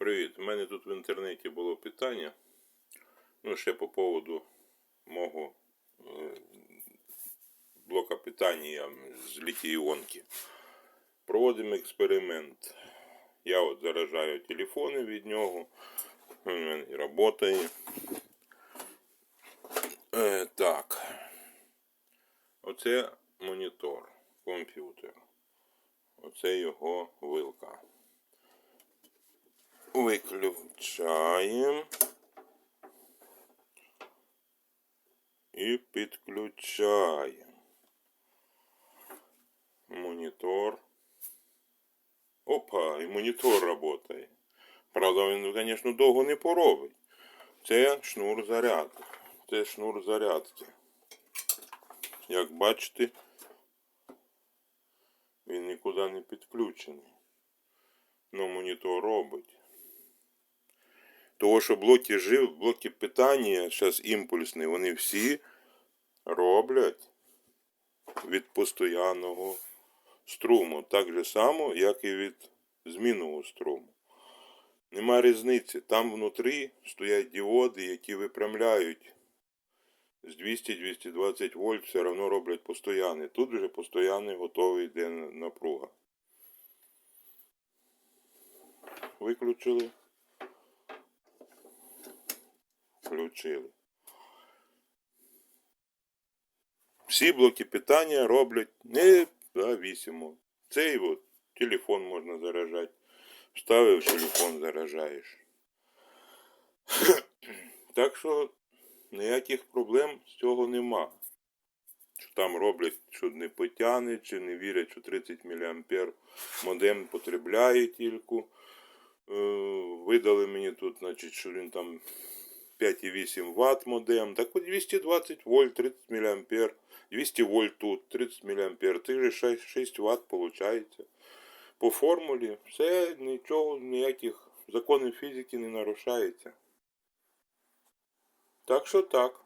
Привіт. У мене тут в інтернеті було питання. Ну, ще по поводу мого е, блока питання з літій-іонки. Проводимо експеримент. Я от заражаю телефони від нього. Він і працює. Е, так. Оце монітор, комп'ютер. Оце його вилка. Виключаємо. І підключаємо. Монітор. Опа, і монітор працює. Правда, він, звісно, довго не поробить. Це шнур зарядки. Це шнур зарядки. Як бачите, він нікуди не підключений. Но монітор робить. Того, що блоки жив, блоки питання, зараз імпульсні, вони всі роблять від постоянного струму. Так же само, як і від змінного струму. Нема різниці. Там внутрі стоять діоди, які випрямляють з 200-220 вольт, все одно роблять постоянний. Тут вже постоянний готовий йде напруга. Виключили. Включили. Всі блоки питання роблять независимо. Цей от телефон можна заражати. Вставив телефон, заражаєш. Так що ніяких проблем з цього нема. Що там роблять, що не потягне, чи не вірять, що 30 мА модем потребляє тільки. Е, Видали мені тут, значить, що він там 5,8 Вт модем. Так от 220 вольт, 30 мА. 200 вольт тут, 30 мА. Ты же 6, 6 Вт виходить. По формулі все, нічого, ніяких законів фізики не нарушається. Так що так.